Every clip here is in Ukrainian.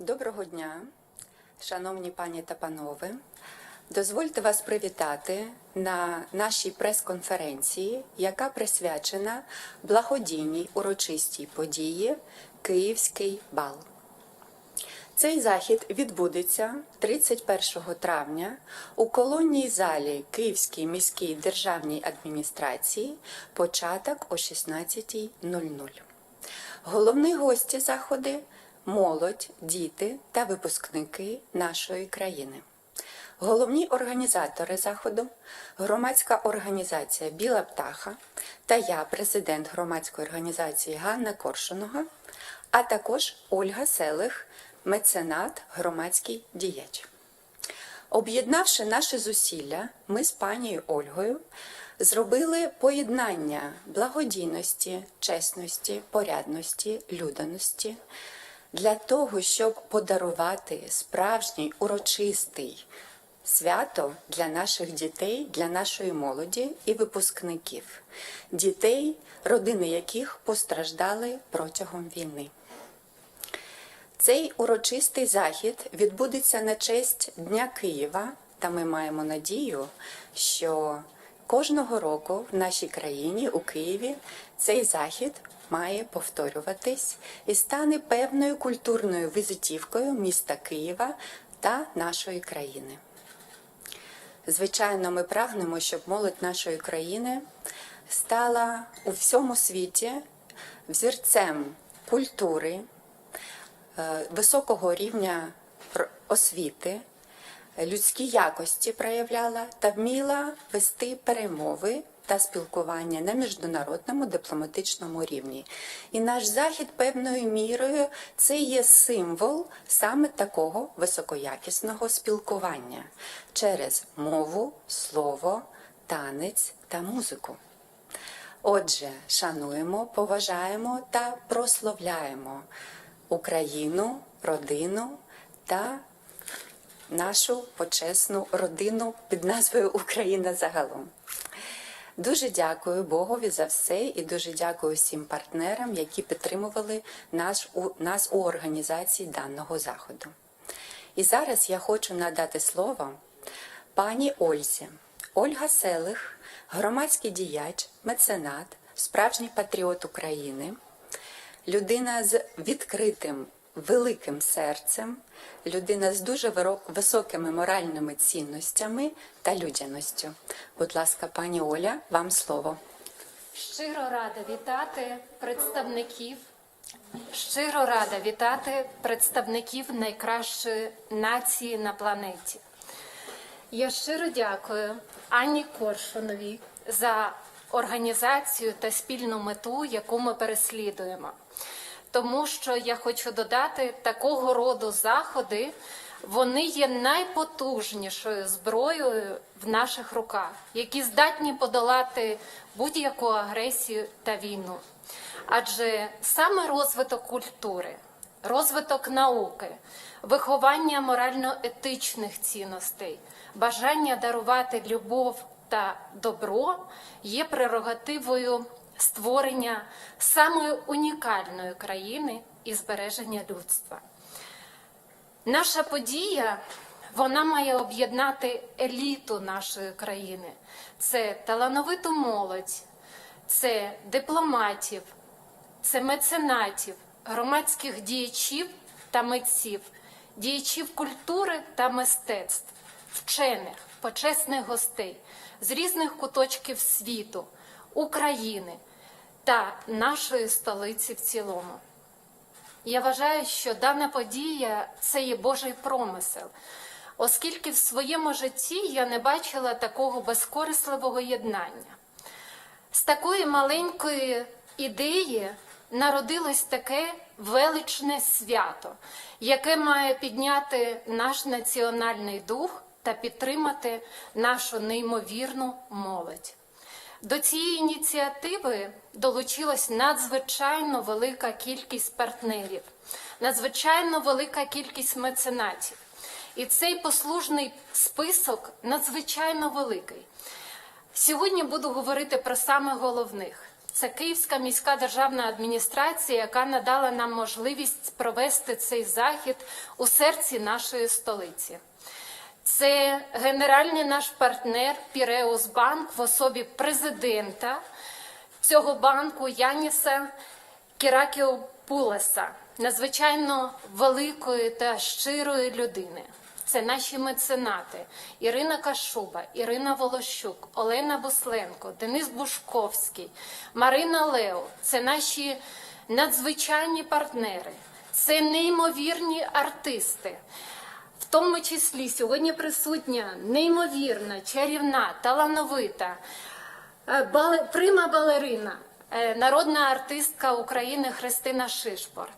Доброго дня, шановні пані та панове. Дозвольте вас привітати на нашій прес-конференції, яка присвячена благодійній урочистій події Київський бал. Цей захід відбудеться 31 травня у колонній залі Київській міській державній адміністрації, початок о 16.00. Головні гості заходи молодь, діти та випускники нашої країни. Головні організатори заходу громадська організація Біла Птаха та я, президент громадської організації Ганна Коршунова, а також Ольга Селих, меценат, громадський діяч. Об'єднавши наші зусилля, ми з панією Ольгою зробили поєднання благодійності, чесності, порядності, людяності для того, щоб подарувати справжній урочистий свято для наших дітей, для нашої молоді і випускників, дітей, родини яких постраждали протягом війни. Цей урочистий захід відбудеться на честь Дня Києва, та ми маємо надію, що кожного року в нашій країні у Києві цей захід має повторюватись і стане певною культурною візитівкою міста Києва та нашої країни. Звичайно, ми прагнемо, щоб молодь нашої країни стала у всьому світі взірцем культури, е, високого рівня освіти, людські якості проявляла та вміла вести перемови та спілкування на міжнародному дипломатичному рівні. І наш захід певною мірою це є символ саме такого високоякісного спілкування через мову, слово, танець та музику. Отже, шануємо, поважаємо та прославляємо Україну, родину та нашу почесну родину під назвою Україна загалом. Дуже дякую Богові за все і дуже дякую всім партнерам, які підтримували наш, у, нас у організації даного заходу. І зараз я хочу надати слово пані Ользі. Ольга Селих, громадський діяч, меценат, справжній патріот України, людина з відкритим великим серцем, людина з дуже високими моральними цінностями та людяністю. Будь ласка, пані Оля, вам слово. Щиро рада вітати представників. Щиро рада вітати представників найкращої нації на планеті. Я щиро дякую Анні Коршуновій за організацію та спільну мету, яку ми переслідуємо. Тому що я хочу додати такого роду заходи. Вони є найпотужнішою зброєю в наших руках, які здатні подолати будь-яку агресію та війну. Адже саме розвиток культури, розвиток науки, виховання морально-етичних цінностей, бажання дарувати любов та добро є прерогативою створення самої унікальної країни і збереження людства. Наша подія вона має об'єднати еліту нашої країни. Це талановиту молодь, це дипломатів, це меценатів, громадських діячів та митців, діячів культури та мистецтв, вчених, почесних гостей з різних куточків світу, України та нашої столиці в цілому. Я вважаю, що дана подія це є Божий промисел, оскільки в своєму житті я не бачила такого безкорисливого єднання. З такої маленької ідеї народилось таке величне свято, яке має підняти наш національний дух та підтримати нашу неймовірну молодь. До цієї ініціативи долучилась надзвичайно велика кількість партнерів, надзвичайно велика кількість меценатів. І цей послужний список надзвичайно великий. Сьогодні буду говорити про саме головних. Це Київська міська державна адміністрація, яка надала нам можливість провести цей захід у серці нашої столиці. Це генеральний наш партнер Піреус Банк в особі президента цього банку Яніса Кіракіопулеса, надзвичайно великої та щирої людини. Це наші меценати Ірина Кашуба, Ірина Волощук, Олена Бусленко, Денис Бушковський, Марина Лео. Це наші надзвичайні партнери, це неймовірні артисти. В тому числі сьогодні присутня неймовірна, чарівна, талановита е, прима балерина, е, народна артистка України Христина Шишпор,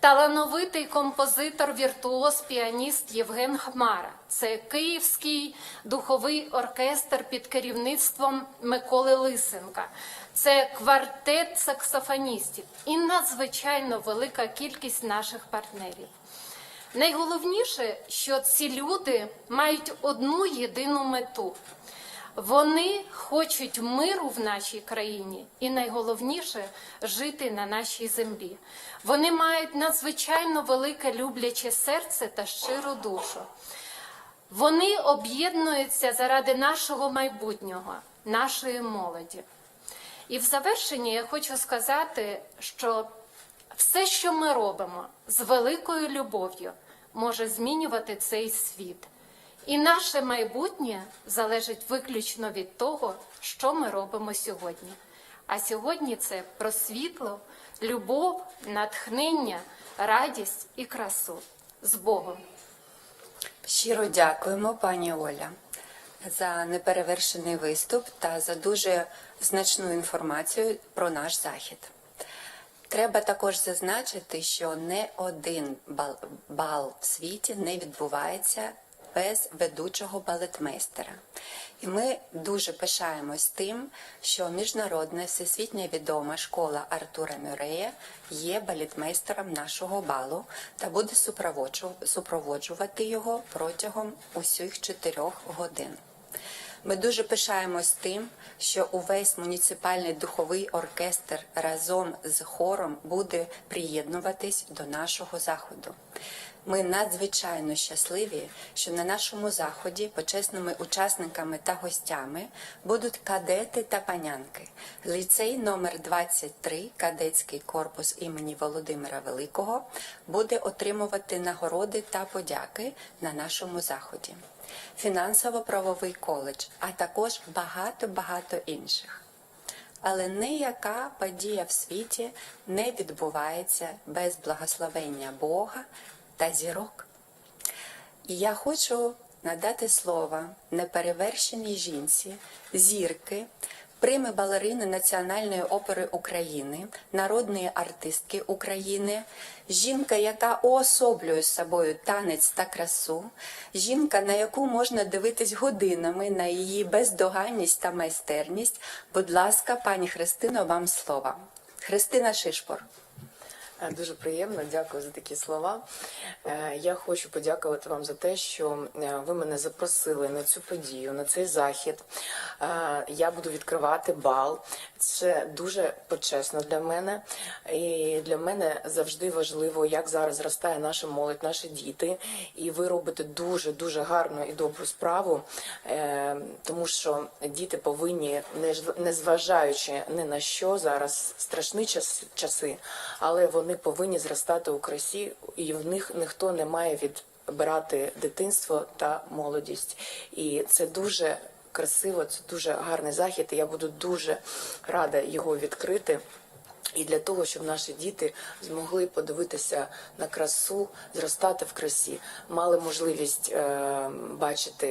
талановитий композитор, віртуоз, піаніст Євген Хмара. Це Київський духовий оркестр під керівництвом Миколи Лисенка. Це квартет саксофоністів і надзвичайно велика кількість наших партнерів. Найголовніше, що ці люди мають одну єдину мету. Вони хочуть миру в нашій країні, і найголовніше жити на нашій землі. Вони мають надзвичайно велике любляче серце та щиру душу. Вони об'єднуються заради нашого майбутнього, нашої молоді. І в завершенні я хочу сказати, що все, що ми робимо з великою любов'ю, може змінювати цей світ. І наше майбутнє залежить виключно від того, що ми робимо сьогодні. А сьогодні це про світло, любов, натхнення, радість і красу з Богом. Щиро дякуємо, пані Оля, за неперевершений виступ та за дуже значну інформацію про наш захід. Треба також зазначити, що не один бал, бал в світі не відбувається без ведучого балетмейстера. І ми дуже пишаємось тим, що міжнародна всесвітня відома школа Артура Мюрея є балетмейстером нашого балу та буде супроводжувати його протягом усіх чотирьох годин. Ми дуже пишаємось тим, що увесь муніципальний духовий оркестр разом з хором буде приєднуватись до нашого заходу. Ми надзвичайно щасливі, що на нашому заході почесними учасниками та гостями будуть кадети та панянки. Ліцей номер 23 кадетський корпус імені Володимира Великого буде отримувати нагороди та подяки на нашому заході фінансово-правовий коледж, а також багато-багато інших. Але ніяка подія в світі не відбувається без благословення Бога та зірок. І я хочу надати слово неперевершеній жінці, зірки, прими балерини Національної опери України, народної артистки України, жінка, яка уособлює собою танець та красу, жінка, на яку можна дивитись годинами на її бездоганність та майстерність. Будь ласка, пані Христино, вам слово. Христина Шишпор. Е, Дуже приємно, дякую за такі слова. Е, Я хочу подякувати вам за те, що е, ви мене запросили на цю подію, на цей захід. Я буду відкривати бал. Це дуже почесно для мене. І для мене завжди важливо, як зараз зростає наша молодь, наші діти. І ви робите дуже дуже гарну і добру справу, тому що діти повинні, не незважаючи ні на що зараз страшні час, часи, але вони повинні зростати у красі, і в них ніхто не має відбирати дитинство та молодість. І це дуже красиво, це дуже гарний захід. І я буду дуже рада його відкрити. І для того, щоб наші діти змогли подивитися на красу, зростати в красі, мали можливість е, бачити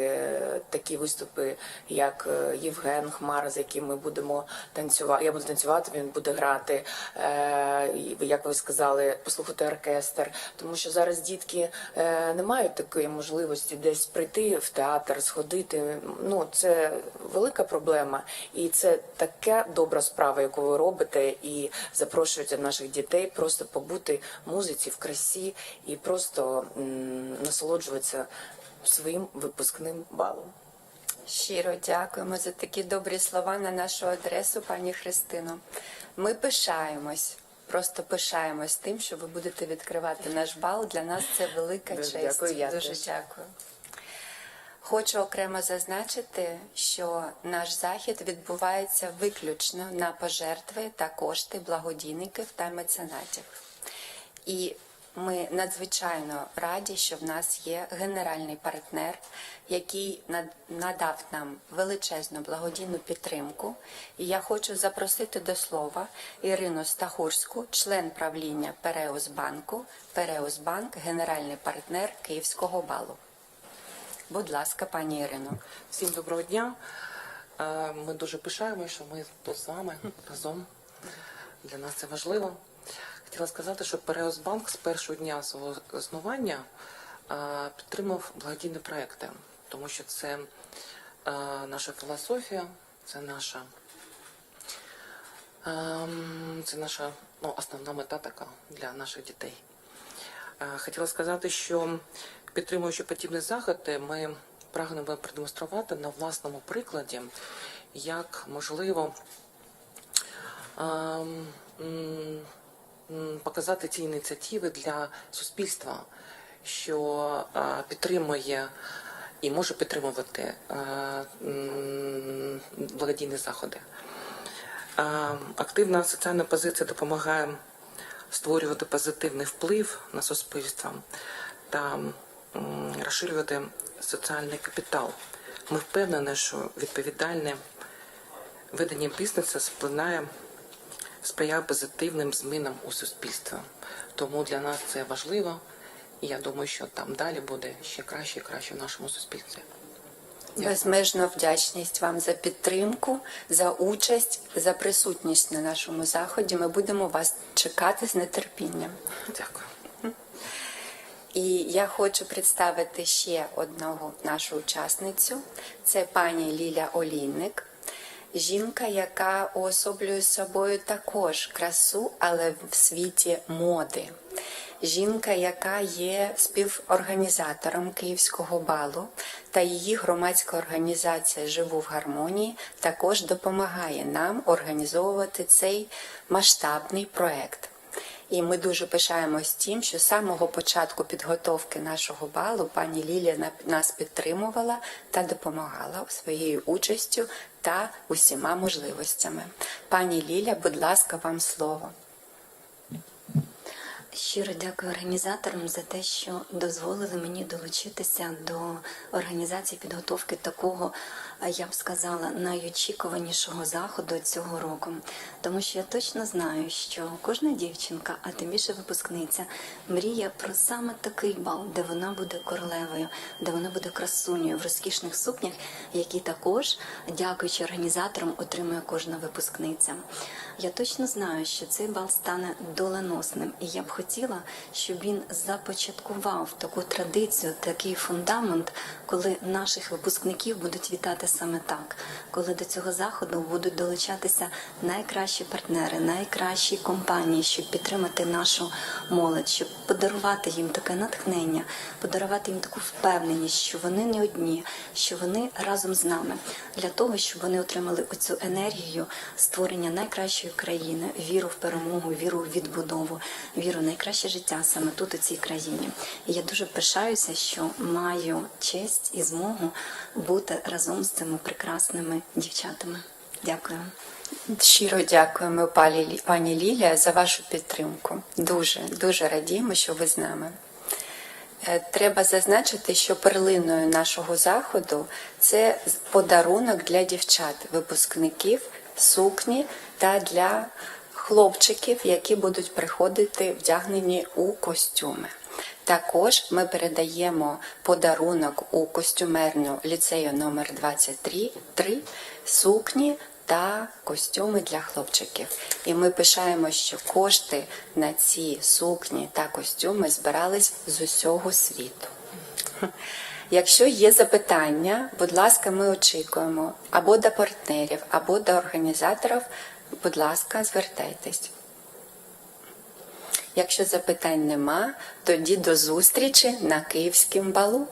такі виступи, як е, Євген Хмара, з яким ми будемо танцювати. Я буду танцювати, він буде грати. Е, як ви сказали, послухати оркестр. Тому що зараз дітки е, не мають такої можливості десь прийти в театр, сходити. Ну це велика проблема, і це така добра справа, яку ви робите, і запрошуєте наших дітей просто побути в музиці, в красі і просто насолоджуватися своїм випускним балом. Щиро дякуємо за такі добрі слова на нашу адресу, пані Христино. Ми пишаємось, просто пишаємось тим, що ви будете відкривати наш бал. Для нас це велика Дуже честь. дякую, я Дуже теж. дякую. Хочу окремо зазначити, що наш захід відбувається виключно на пожертви та кошти благодійників та меценатів. І ми надзвичайно раді, що в нас є генеральний партнер, який надав нам величезну благодійну підтримку. І я хочу запросити до слова Ірину Стахурську, член правління Переус банку. Переус банк, генеральний партнер Київського балу. Будь ласка, пані Ірино. Всім доброго дня. Е, Ми дуже пишаємося, що ми тут з вами разом. Для нас це важливо. Хотіла сказати, що Переозбанк з першого дня свого існування е, підтримав благодійні проекти, тому що це е, наша філософія, це наша, це наша ну, основна мета така для наших дітей. Хотіла сказати, що підтримуючи подібні заходи, ми прагнемо продемонструвати на власному прикладі, як можливо ем, показати ці ініціативи для суспільства, що е, підтримує і може підтримувати е, благодійні заходи. Е, Активна соціальна позиція допомагає створювати позитивний вплив на суспільство та розширювати соціальний капітал. Ми впевнені, що відповідальне ведення бізнесу сплинає, сприяє позитивним змінам у суспільстві. Тому для нас це важливо, і я думаю, що там далі буде ще краще і краще в нашому суспільстві. Безмежна вдячність вам за підтримку, за участь, за присутність на нашому заході. Ми будемо вас чекати з нетерпінням. Дякую. І я хочу представити ще одного нашу учасницю. Це пані Ліля Олійник, жінка, яка уособлює собою також красу, але в світі моди. Жінка, яка є співорганізатором Київського балу, та її громадська організація Живу в гармонії також допомагає нам організовувати цей масштабний проект. І ми дуже пишаємось тим, що з самого початку підготовки нашого балу пані Лілія на- нас підтримувала та допомагала своєю участю та усіма можливостями. Пані Ліля, будь ласка, вам слово. Щиро дякую організаторам за те, що дозволили мені долучитися до організації підготовки такого, я б сказала, найочікуванішого заходу цього року. Тому що я точно знаю, що кожна дівчинка, а тим більше випускниця, мріє про саме такий бал, де вона буде королевою, де вона буде красунею в розкішних сукнях, які також, дякуючи організаторам, отримує кожна випускниця. Я точно знаю, що цей бал стане доленосним, і я б хотіла, щоб він започаткував таку традицію, такий фундамент, коли наших випускників будуть вітати саме так, коли до цього заходу будуть долучатися найкращі партнери, найкращі компанії, щоб підтримати нашу молодь, щоб подарувати їм таке натхнення, подарувати їм таку впевненість, що вони не одні, що вони разом з нами для того, щоб вони отримали оцю енергію створення найкращої країни, віру в перемогу, віру в відбудову, віру в найкраще життя саме тут, у цій країні. І я дуже пишаюся, що маю честь і змогу бути разом з цими прекрасними дівчатами. Дякую. Щиро дякуємо пані Лілія за вашу підтримку. Дуже дуже радіємо, що ви з нами. Е, Треба зазначити, що перлиною нашого заходу це подарунок для дівчат, випускників, сукні та для хлопчиків, які будуть приходити вдягнені у костюми. Також ми передаємо подарунок у костюмерну ліцею номер 23 3 сукні та костюми для хлопчиків. І ми пишаємо, що кошти на ці сукні та костюми збирались з усього світу. Якщо є запитання, будь ласка, ми очікуємо або до партнерів, або до організаторів. Будь ласка, звертайтесь. Якщо запитань нема, тоді до зустрічі на київському балу.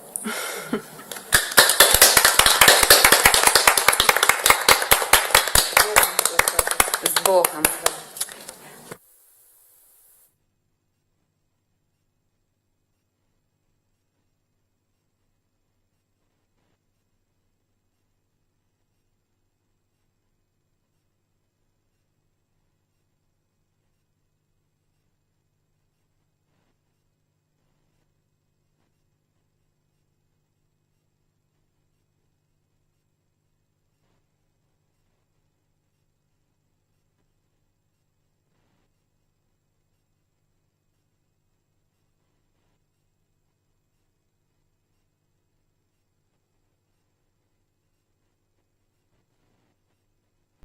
З Богом!